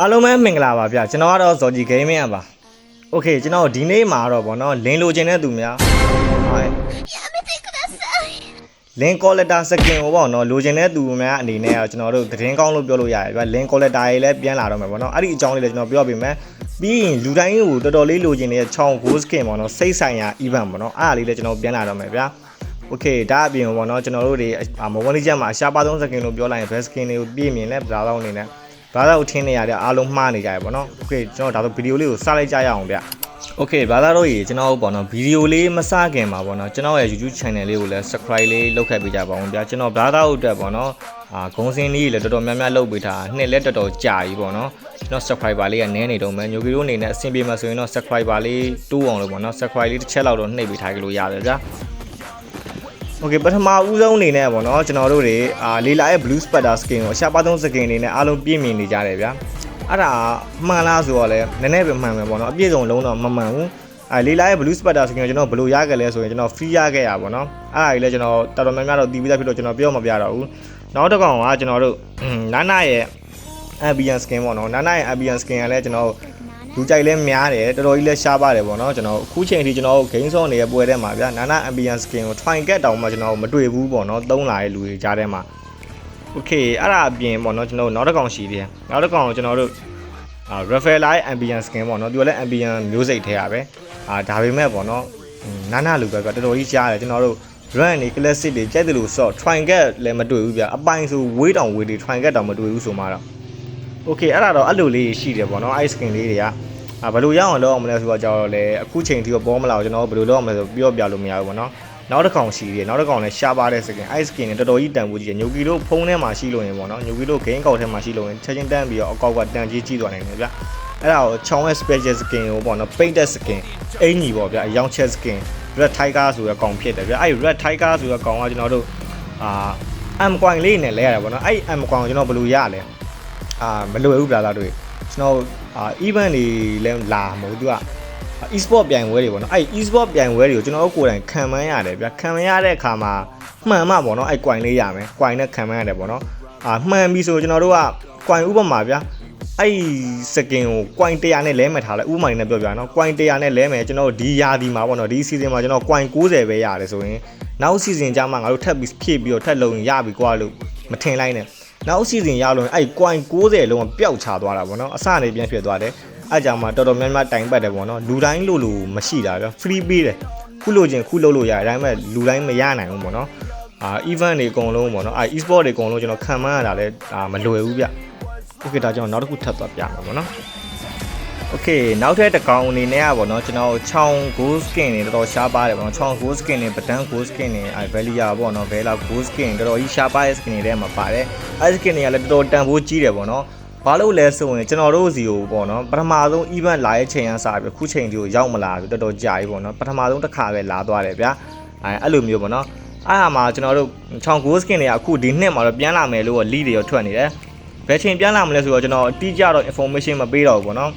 အားလုံးပဲမင်္ဂလာပါဗျကျွန်တော်ကတော့ဇော်ကြီး gaming อ่ะပါโอเคကျွန်တော်ဒီနေ့မှာတော့ဗောနော်လင်းလိုချင်တဲ့သူများဟုတ်လင်းကောလက်တာစကင်ကိုပေါ့နော်လိုချင်တဲ့သူများအနေနဲ့ကတော့ကျွန်တော်တို့သတင်းကောင်းလို့ပြောလို့ရတယ်ဗျလင်းကောလက်တာရေးလည်းပြန်လာတော့မယ်ဗောနော်အဲ့ဒီအကြောင်းလေးလည်းကျွန်တော်ပြောပြပေးမယ်ပြီးရင်လူတိုင်းကိုတော်တော်လေးလိုချင်တဲ့ချောင်း goal skin ပေါ့နော်စိတ်ဆိုင်ရာ event ပေါ့နော်အဲ့ဒါလေးလည်းကျွန်တော်ပြန်လာတော့မယ်ဗျာโอเคဒါအပြင်ပေါ့နော်ကျွန်တော်တို့တွေမဝန်းလေးချက်မှာအရှားပါဆုံးစကင်လို့ပြောလိုက်ရင် best skin တွေကိုပြည့်မြင်လဲဗလာတော့အနေနဲ့ ဘာသာကိုထင်းနေရတဲ့အားလုံးမှားနေကြရပေါ့နော်โอเคကျွန်တော်ဒါဆိုဗီဒီယိုလေးကိုစလိုက်ကြရအောင်ဗျโอเคဘာသာတို့ရေကျွန်တော်ပေါ့နော်ဗီဒီယိုလေးမစခင်မှာပေါ့နော်ကျွန်တော်ရဲ့ YouTube channel လေးကိုလည်း subscribe လေးလုပ်ခဲ့ပေးကြပါဦးဗျာကျွန်တော်ဘာသာတို့အတွက်ပေါ့နော်အာဂုံစင်းလေးလည်းတော်တော်များများလုပ်ပေးထားနှစ်လက်တော်တော်ကြာပြီပေါ့နော်ကျွန်တော် subscriber လေးကနည်းနေတော့မယ်ညိုကီတို့အနေနဲ့အဆင်ပြေမှာဆိုရင်တော့ subscriber လေးတိုးအောင်လို့ပေါ့နော် subscribe လေးတစ်ချက်လောက်တော့နှိပ်ပေးထားကြလို့ရတယ်ဗျာ Okay ပထမဦးဆုံးအနေနဲ့ပေါ့နော်ကျွန်တော်တို့တွေအာလေလာရဲ့ blue spatter skin ကိုရှားပါသုံး skin အနေနဲ့အားလုံးပြည့်မြင်နေကြတယ်ဗျာအဲ့ဒါမှန်လားဆိုတော့လည်းနည်းနည်းပဲမှန်မယ်ပေါ့နော်အပြည့်စုံလုံးတော့မမှန်ဘူးအဲလေလာရဲ့ blue spatter skin ကိုကျွန်တော်ဘယ်လိုရခဲ့လဲဆိုရင်ကျွန်တော် free ရခဲ့ရပါတော့။အဲ့ဒါကြီးလည်းကျွန်တော်တော်တော်များများတော့တီးပြီးသားဖြစ်လို့ကျွန်တော်ပြောမပြတော့ဘူး။နောက်တစ်ကောင်ကကျွန်တော်တို့နာနာရဲ့ ambient skin ပေါ့နော်။နာနာရဲ့ ambient skin ကလည်းကျွန်တော် လူကြိုက်လဲများတယ်တော်တော်ကြီးလဲရှားပါတယ်ပေါ့နော်ကျွန်တော်အခုချိန်ထိကျွန်တော် game song နေတဲ့ပွဲထဲမှာဗျာနာနာ ambience skin ကို try get တောင်မှကျွန်တော်မတွေ့ဘူးပေါ့နော်သုံးလာတဲ့လူတွေကြားထဲမှာ okay အဲ့ဒါအပြင်ပေါ့နော်ကျွန်တော်နောက်တစ်ကောင်ရှိသေးတယ်နောက်တစ်ကောင်ကိုကျွန်တော်တို့အာ Rafael ambience skin ပေါ့နော်သူကလည်း ambience မျိုးစိတ်ထဲရပဲအာဒါပေမဲ့ပေါ့နော်နာနာလူပဲကတော်တော်ကြီးရှားတယ်ကျွန်တော်တို့ run နေ classic တွေကြိုက်တယ်လို့ဆိုတော့ try get လည်းမတွေ့ဘူးဗျာအပိုင်ဆိုဝေးတောင်ဝေးတွေ try get တောင်မတွေ့ဘူးဆိုမှတော့ okay အဲ့ဒါတော့အဲ့လိုလေးရှိတယ်ပေါ့နော် ice skin လေးတွေကအာဘယ်လိုရအောင်လုပ်အောင်မလဲဆိုတော့ကြောက်တော့လေအခုချိန်ထိတော့ပေါ်မလာဘူးကျွန်တော်ဘယ်လိုလုပ်အောင်မလဲဆိုပြောပြလို့မရဘူးပေါ့နော်နောက်တစ်ကောင်ရှိတယ်နောက်တစ်ကောင်လည်းရှားပါတဲ့ skin ice skin နဲ့တော်တော်ကြီးတန်ဖိုးကြီးတယ်ညိုကီတို့ဖုန်းထဲမှာရှိလို့ရင်ပေါ့နော်ညိုကီတို့ game ကောက်ထဲမှာရှိလို့ရင်ချက်ချင်းတန်းပြီးတော့အကောက်ကတန်ကြီးကြီးသွားနိုင်တယ်ဗျအဲ့ဒါကိုချောင်းရဲ့ special skin ကိုပေါ့နော် painted skin အင်ကြီးပေါ့ဗျအယောင်ချက် skin red tiger ဆိုတဲ့ကောင်ဖြစ်တယ်ဗျအဲ့ red tiger ဆိုတဲ့ကောင်ကကျွန်တော်တို့အာ M coin လေးနဲ့လဲရတယ်ပေါ့နော်အဲ့ M coin ကိုကျွန်တော်ဘယ်လိုရလဲ အာမလွယ်ဘူးဗျာလားတို့ကျွန်တော်အာ event တွေလည်းလာမဟုတ်သူက e-sport ပြိုင်ပွဲတွေပေါ့နော်အဲ့ e-sport ပြိုင်ပွဲတွေကိုကျွန်တော်တို့ကိုယ်တိုင်ခံမှန်းရတယ်ဗျခံမှန်းရတဲ့အခါမှာမှန်မှပေါ့နော်အဲ့ coin လေးရမယ် coin နဲ့ခံမှန်းရတယ်ပေါ့နော်အာမှန်ပြီဆိုကျွန်တော်တို့က coin ဥပမာဗျာအဲ့စကင်ကို coin 100နဲ့လဲမှတ်ထားလိုက်ဥပမာနဲ့ပြောပြနော် coin 100နဲ့လဲမယ်ကျွန်တော်တို့ဒီယာဒီမှာပေါ့နော်ဒီ season မှာကျွန်တော် coin 90ပဲရတယ်ဆိုရင်နောက် season ကျမှငါတို့ထပ်ပြီးဖြည့်ပြီးတော့ထပ်လုံရပြီကွာလို့မထင်လိုက်နဲ့ နောက် season ရလို့အဲ့ coin 90လုံးကပျောက်ချသွားတာပေါ့နော်အစနေပြန်ဖြစ်သွားတယ်အဲ့ကြောင့်မှတော်တော်များများတိုင်ပတ်တယ်ပေါ့နော်လူတိုင်းလို့လို့မရှိတာဗျ free ပေးတယ်ခုလို့ချင်းခုလို့လို့ရတယ်ဒါပေမဲ့လူတိုင်းမရနိုင်ဘူးပေါ့နော်အာ event တွေအကုန်လုံးပေါ့နော်အာ e-sport တွေအကုန်လုံးကျွန်တော်ခံမှန်းရတာလဲဒါမလွယ်ဘူးဗျ okay ဒါကြောင့်နောက်တစ်ခုထပ်သွားပြမှာပေါ့နော် okay နောက်ထပ်တစ်ကောင်အနေနဲ့อ่ะပေါ့နော်ကျွန်တော်ချောင်း gold skin တွေတော်တော်ရှားပါတယ်ပေါ့နော်ချောင်း gold skin တွေပဒန်း gold skin တွေအဲ valia ပေါ့နော် vela gold skin တော်တော်ကြီးရှားပါတဲ့ skin တွေထဲမှာပါတယ်အဲ skin တွေကလည်းတော်တော်တန်ဖိုးကြီးတယ်ပေါ့နော်ဘာလို့လဲဆိုရင်ကျွန်တော်တို့စီကိုပေါ့နော်ပထမဆုံး event လာရဲ့ချိန်ကစပြီးခုချိန်ဒီကိုရောက်မလာဘူးတော်တော်ကြာပြီပေါ့နော်ပထမဆုံးတစ်ခါပဲလာသွားတယ်ဗျာအဲအဲ့လိုမျိုးပေါ့နော်အဲ့ဟာမှာကျွန်တော်တို့ချောင်း gold skin တွေကအခုဒီနှစ်မှာတော့ပြန်လာမယ်လို့ lead တွေရောထွက်နေတယ်ဘယ်ချိန်ပြန်လာမလဲဆိုတော့ကျွန်တော်အတိအကျတော့ information မပေးတော့ဘူးပေါ့နော်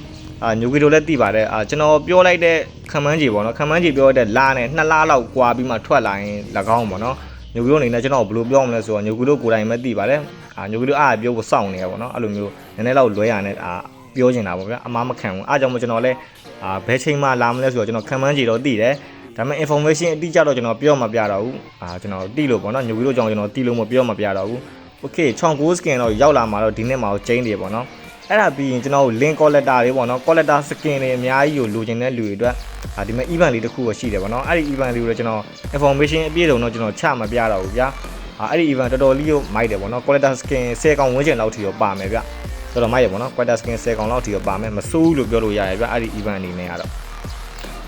အာညိုကီတို့လည်းသိပါတယ်အာကျွန်တော်ပြောလိုက်တဲ့ခံမှန်းကြီးပေါ့နော်ခံမှန်းကြီးပြောတဲ့လာနဲ့2လလောက်ကွာပြီးမှထွက်လာရင်၎င်းပေါ့နော်ညိုကီတို့အနေနဲ့ကျွန်တော်ဘယ်လိုပြောမလဲဆိုတော့ညိုကီတို့ကိုယ်တိုင်ပဲသိပါတယ်အာညိုကီတို့အားပြောဖို့စောင့်နေရပေါ့နော်အဲ့လိုမျိုးနည်းနည်းလောက်လွဲရနဲ့အာပြောချင်တာပေါ့ဗျာအမားမခံဘူးအားကြောင့်မို့ကျွန်တော်လည်းအာဘယ်ချိန်မှလာမလဲဆိုတော့ကျွန်တော်ခံမှန်းကြီးတော့သိတယ်ဒါပေမဲ့ information အတိအကျတော့ကျွန်တော်ပြောမပြတော့ဘူးအာကျွန်တော်တိလို့ပေါ့နော်ညိုကီတို့ကြောင့်ကျွန်တော်တိလို့မပြောမပြတော့ဘူး okay ချောင်း9 skin တော့ရောက်လာမှာတော့ဒီနေ့မှာတော့ကျင်းတယ်ပေါ့နော် အဲ့ဒါပြီးရင်ကျွန်တော်တို့ link collector တွေပေါ့နော် collector skin တွေအများကြီးကိုလိုချင်တဲ့လူတွေအတွက်ဒါဒီမဲ့ event လေးတစ်ခုတော့ရှိတယ်ပေါ့နော်အဲ့ဒီ event လေးကိုလည်းကျွန်တော် information အပြည့်စုံတော့ကျွန်တော်ချမပြတော့ဘူးဗျာအဲ့ဒီ event တော်တော်လေးကိုမိုက်တယ်ပေါ့နော် collector skin 10កောင်ဝန်းကျင်လောက်ထိရောပါမယ်ဗျတော်တော်မိုက်ရပေါ့နော် collector skin 10កောင်လောက်ထိရောပါမယ်မစိုးဘူးလို့ပြောလို့ရတယ်ဗျအဲ့ဒီ event အနေနဲ့ကတော့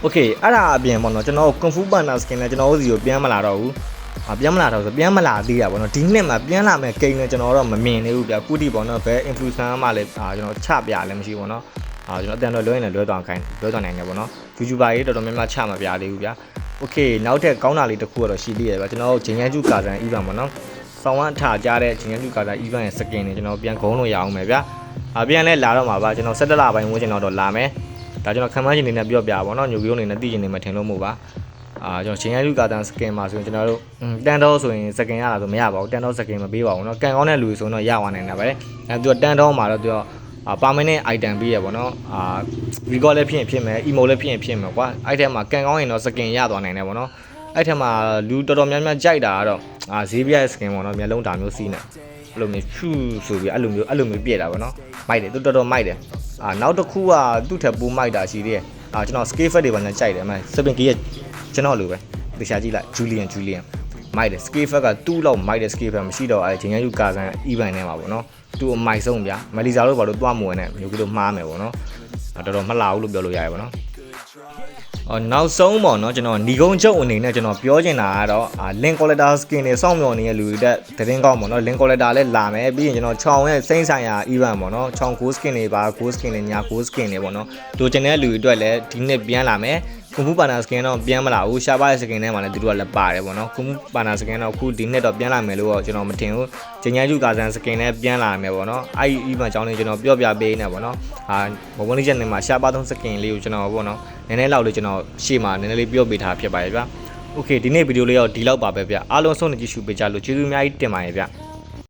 okay အဲ့ဒါအပြင်ပေါ့နော်ကျွန်တော် kung fu panda skin လည်းကျွန်တော်တို့စီကိုပြန်မလာတော့ဘူးအ ပြန်မလာတော့ဆိုပြန်မလာသေးတာပေါ့နော်ဒီနှစ်မှာပြန်လာမယ်ကိန်းလည်းကျွန်တော်တော့မမြင်သေးဘူးဗျကုတီပေါ့နော်ဘယ် influencer မှလည်းအာကျွန်တော်ချပြလည်းမရှိဘူးပေါ့နော်အာကျွန်တော်အတန်တော့လွှဲရင်လည်းလွှဲသွားခိုင်းလွှဲသွားနိုင်တယ်ပေါ့နော် YouTuber တွေတော်တော်များများချမပြသေးဘူးဗျာ okay နောက်ထပ်ကောင်းတာလေးတစ်ခုတော့ရှိသေးတယ်ဗျာကျွန်တော်ဂျင်ရန်ကျူကာဇန် event ပေါ့နော်ဆောင်းဝမ်းထားကြတဲ့ဂျင်ရန်ကျူကာဇန် event ရဲ့ skin တွေကျွန်တော်ပြန်ဂုံးလို့ရအောင်မယ်ဗျာအပြန်လဲလာတော့မှာပါကျွန်တော်17လပိုင်းဝန်းကျင်တော့လာမယ်ဒါကျွန်တော်ခံမှန်းချင်နေနဲ့ပြောပြပါပေါ့နော်ညိုကီယိုနေနဲ့သိချင်နေမှထင်လို့မဟုတ်ပါ အာကျွန်တော်ချင်းရိုက်လူကာတန်စကင်မှာဆိုရင်ကျွန်တော်တို့တန်တော့ဆိုရင်စကင်ရတာဆိုမရပါဘူးတန်တော့စကင်မပေးပါဘူးเนาะကန်ကောင်းတဲ့လူဆိုရင်တော့ရသွားနိုင်တာပဲအဲသူကတန်တော့မှာတော့သူက အာ permanent item ပေးရပေါ့နော်အာ recall လည်းဖြစ်ရင်ဖြစ်မယ် emo လည်းဖြစ်ရင်ဖြစ်မယ်ကွာအဲ့ထက်မှာကန်ကောင်းရင်တော့ skin ရသွားနိုင်တယ်ပေါ့နော်အဲ့ထက်မှာလူတော်တော်များများကြိုက်တာကတော့အာဈေးပြ skin ပေါ့နော်မျက်လုံးဒါမျိုးစီးနေအဲ့လိုမျိုးဖြူဆိုပြီးအဲ့လိုမျိုးအဲ့လိုမျိုးပြည့်တာပေါ့နော်မိုက်တယ်သူတော်တော်မိုက်တယ်အာနောက်တစ်ခုကသူ့ထက်ပိုမိုက်တာရှိသေးတယ်အာကျွန်တော် scale fat တွေပါနဲ့ကြိုက်တယ်အမှ7 k ရဲ့ ကျွန်တော်လိုပဲတခြားကြည့်လိုက် Julian Julian မိုက်တယ် scale fat ကတူးလောက်မိုက်တယ် scale fat မရှိတော့အဲဂျင်ရယူကာဆန် event ထဲမှာပေါ့နော်သူ့အမိုက်ဆုံးဗျာမလီဇာတို့ဘာလို့တွားမဝင်နဲ့မျိုးကြီးတို့မှားမယ်ပေါ့နော်အဲ့တော်တော်မလာဘူးလို့ပြောလို့ရတယ်ပေါ့နော်အော်နောက်ဆုံးပေါ့နော်ကျွန်တော်ညီကုန်းချုပ်အနေနဲ့ကျွန်တော်ပြောချင်တာကတော့အာ link collector skin တွေစောင့်မျှော်နေတဲ့လူတွေတက်သတင်းကောင်းပေါ့နော် link collector လည်းလာမယ်ပြီးရင်ကျွန်တော်ချောင်းရဲ့စိမ့်ဆိုင်ရာ event ပေါ့နော်ချောင်း gold skin တွေပါ gold skin တွေညာ gold skin တွေပေါ့နော်လိုချင်တဲ့လူတွေအတွက်လည်းဒီနှစ်ပြန်လာမယ် ကွန်ပူပါနာစကင်တော့ပြန်မလာဘူးရှားပါရဲ့စကင်ထဲမှာလည်းသူတို့ကလည်းပါတယ်ပေါ့နော်ကွန်ပူပါနာစကင်တော့အခုဒီနှစ်တော့ပြန်လာမယ်လို့တော့ကျွန်တော်မထင်ဘူးဂျင်ညာကျူကာဆန်စကင်နဲ့ပြန်လာမယ်ပေါ့နော်အဲ့ဒီ event ကြောင်းလေးကျွန်တော်ပြောပြပေးနေပေါ့နော်အာဘဝလေးချက်နေမှာရှားပါသုံးစကင်လေးကိုကျွန်တော်ပေါ့နော်နည်းနည်းလောက်လေးကျွန်တော်ရှေ့မှာနည်းနည်းလေးပြောပေးထားဖြစ်ပါရဲ့ဗျာโอเคဒီနေ့ဗီဒီယိုလေးတော့ဒီလောက်ပါပဲဗျာအားလုံးဆုံးနေကြည့်ရှုပေးကြလို့ကျေးဇူးအများကြီးတင်ပါတယ်ဗျာ